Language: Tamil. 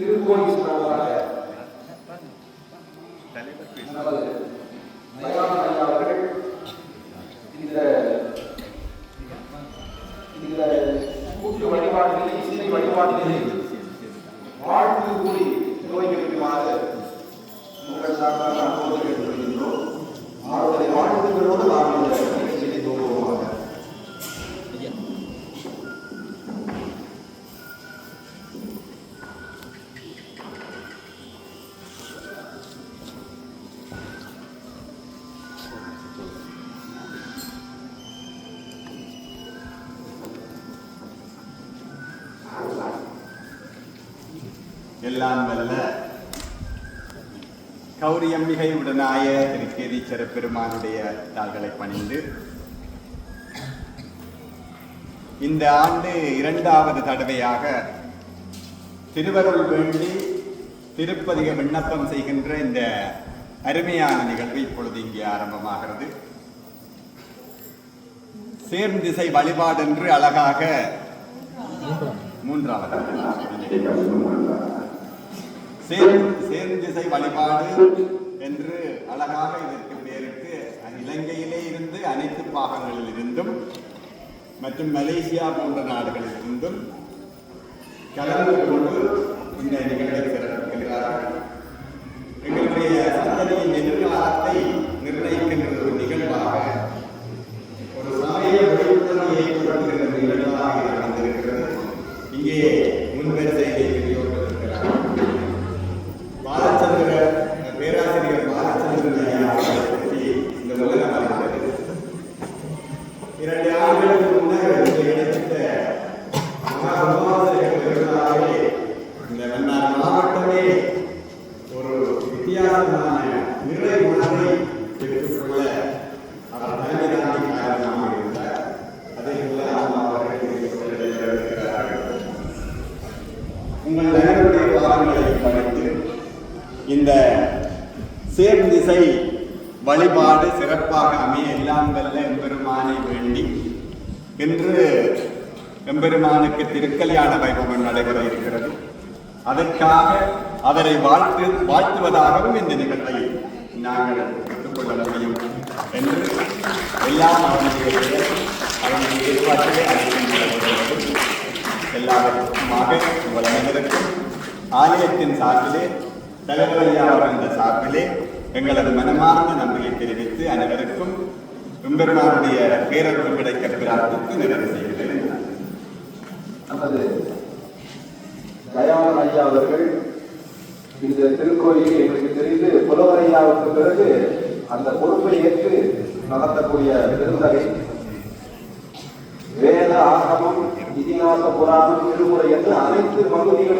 திருக்கோயில் நமது மயான இந்த இந்த கூட்டு வழிபாடுகளை இசை வழிபாடுகளை வாழ்த்து கூறி துவங்கி வைக்குமாறு உங்கள் சார்பாக அனுமதி எல்லாம் வல்ல கௌரியம்பிகை உடனாய திருக்கேதீச்சர பெருமானுடைய தாள்களை பணிந்து இந்த ஆண்டு இரண்டாவது தடவையாக திருவருள் வேண்டி திருப்பதிக விண்ணப்பம் செய்கின்ற இந்த அருமையான நிகழ்வு இப்பொழுது இங்கே ஆரம்பமாகிறது. சேர்ந்திசை வழிபாடு என்று அழகாக மூன்றாவது சேர்ந்திசை வழிபாடு என்று அழகாக இதற்கு பேருக்கு இலங்கையிலே இருந்து அனைத்து பாகங்களில் இருந்தும் மற்றும் மலேசியா போன்ற நாடுகளில் இருந்தும் கலந்து கொண்டு இந்த நிகழ்வை இந்த இரண்டு ஆண்டுகளுக்கு முன்னர் இந்த இந்த மாவட்டமே ஒரு வித்தியாசமான நிறை உணர்வை பெற்றுக்கொள்ள அவர் தலைமை தாண்டி காரணமாக இருந்தார். அதே போல உங்கள் அனைவருடைய வாரங்களை படித்து இந்த சேர்ந்திசை வழிபாடு சிறப்பாக அமைய எல்லாம் வல்ல எம்பெருமானை வேண்டி இன்று எம்பெருமானுக்கு திருக்கல்யாண வைபவம் நடைபெற இருக்கிறது. அதற்காக அவரை வாழ்த்து வாழ்த்துவதாகவும் இந்த நிகழ்வை நாங்கள் எடுத்துக்கொள்ள முடியும் என்று எல்லாம் அவனுடைய அவனுடைய ஏற்பாட்டிலே அழைக்கின்றவர்களும் எல்லாருக்குமாக உங்கள் அனைவருக்கும் ஆலயத்தின் சார்பிலே தலைவர் ஐயா அவர்கள் சார்பிலே எங்களது மனமார்ந்த நன்றியை தெரிவித்து அனைவருக்கும் எம்பெருமானுடைய பேரருள் கிடைக்க பிரார்த்தித்து நிறைவு செய்கிறேன். நமது தயாளன் ஐயா அவர்கள் இந்த திருக்கோயிலில் எங்களுக்கு தெரிந்து புலவரையாவுக்கு பிறகு அந்த பொறுப்பை ஏற்று நடத்தக்கூடிய பெருந்தகை. வேத ஆகமம் இதிகாச புராணம் திருமுறை என்று அனைத்து பகுதிகளிலும்